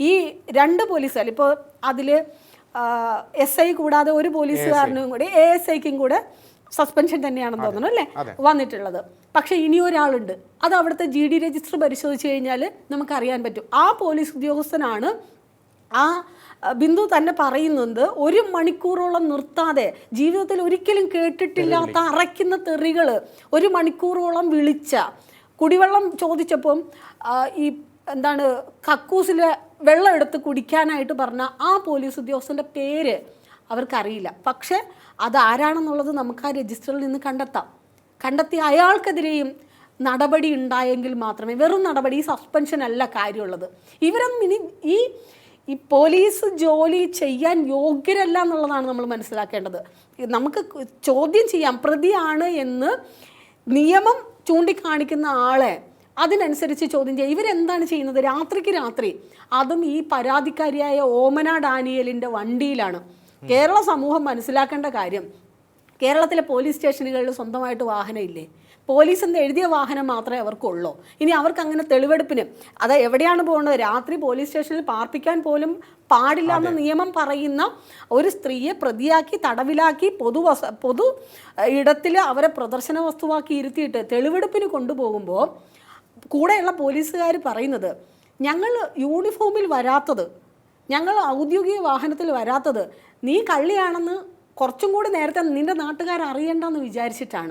ഈ രണ്ട് പോലീസുകാർ ഇപ്പോൾ അതിൽ എസ് ഐ കൂടാതെ ഒരു പോലീസുകാരനും കൂടി എ എസ് ഐക്കും കൂടെ സസ്പെൻഷൻ തന്നെയാണെന്ന് തോന്നുന്നു അല്ലേ? വന്നിട്ടുള്ളത്. പക്ഷേ ഇനി ഒരാളുണ്ട്. അത് അവിടുത്തെ ജി ഡി രജിസ്റ്റർ പരിശോധിച്ച് കഴിഞ്ഞാൽ നമുക്കറിയാൻ പറ്റും. ആ പോലീസ് ഉദ്യോഗസ്ഥനാണ് ആ ബിന്ദു തന്നെ പറയുന്നത് ഒരു മണിക്കൂറോളം നിർത്താതെ ജീവിതത്തിൽ ഒരിക്കലും കേട്ടിട്ടില്ലാത്ത അറയ്ക്കുന്ന തെറികൾ ഒരു മണിക്കൂറോളം വിളിച്ച കുടിവെള്ളം ചോദിച്ചപ്പം ഈ എന്താണ് കക്കൂസിൽ വെള്ളം എടുത്ത് കുടിക്കാനായിട്ട് പറഞ്ഞ ആ പോലീസ് ഉദ്യോഗസ്ഥന്റെ പേര് അവർക്കറിയില്ല. പക്ഷേ അത് ആരാണെന്നുള്ളത് നമുക്ക് ആ രജിസ്റ്ററിൽ നിന്ന് കണ്ടെത്താം. കണ്ടെത്തി അയാൾക്കെതിരെയും നടപടി ഉണ്ടായെങ്കിൽ മാത്രമേ വെറും നടപടി സസ്പെൻഷൻ അല്ല കാര്യമുള്ളത്. ഇവരും ഇനി ഈ ഈ പോലീസ് ജോലി ചെയ്യാൻ യോഗ്യരല്ല എന്നുള്ളതാണ് നമ്മൾ മനസ്സിലാക്കേണ്ടത്. നമുക്ക് ചോദ്യം ചെയ്യാം പ്രതിയാണ് എന്ന് നിയമം ചൂണ്ടിക്കാണിക്കുന്ന ആളെ അതിനനുസരിച്ച് ചോദ്യം ചെയ്യുക ഇവരെന്താണ് ചെയ്യുന്നത്? രാത്രിക്ക് രാത്രി. അതും ഈ പരാതിക്കാരിയായ ഓമന ഡാനിയലിന്റെ വണ്ടിയിലാണ്. കേരള സമൂഹം മനസ്സിലാക്കേണ്ട കാര്യം കേരളത്തിലെ പോലീസ് സ്റ്റേഷനുകളിൽ സ്വന്തമായിട്ട് വാഹനം ഇല്ലേ പോലീസ് എന്ന് എഴുതിയ വാഹനം മാത്രമേ അവർക്കുള്ളൂ. ഇനി അവർക്ക് അങ്ങനെ തെളിവെടുപ്പിന് അത് എവിടെയാണ് പോകുന്നത് രാത്രി പോലീസ് സ്റ്റേഷനിൽ പാർപ്പിക്കാൻ പോലും പാടില്ല എന്ന നിയമം പറയുന്ന ഒരു സ്ത്രീയെ പ്രതിയാക്കി തടവിലാക്കി പൊതു വസ പൊതു ഇടത്തിൽ അവരെ പ്രദർശന വസ്തുവാക്കി ഇരുത്തിയിട്ട് തെളിവെടുപ്പിന് കൊണ്ടുപോകുമ്പോൾ കൂടെയുള്ള പോലീസുകാർ പറയുന്നത് ഞങ്ങൾ യൂണിഫോമിൽ വരാത്തത് ഞങ്ങൾ ഔദ്യോഗിക വാഹനത്തിൽ വരാത്തത് നീ കള്ളിയാണെന്ന് കുറച്ചും കൂടി നേരത്തെ നിന്റെ നാട്ടുകാർ അറിയണ്ടെന്ന് വിചാരിച്ചിട്ടാണ്.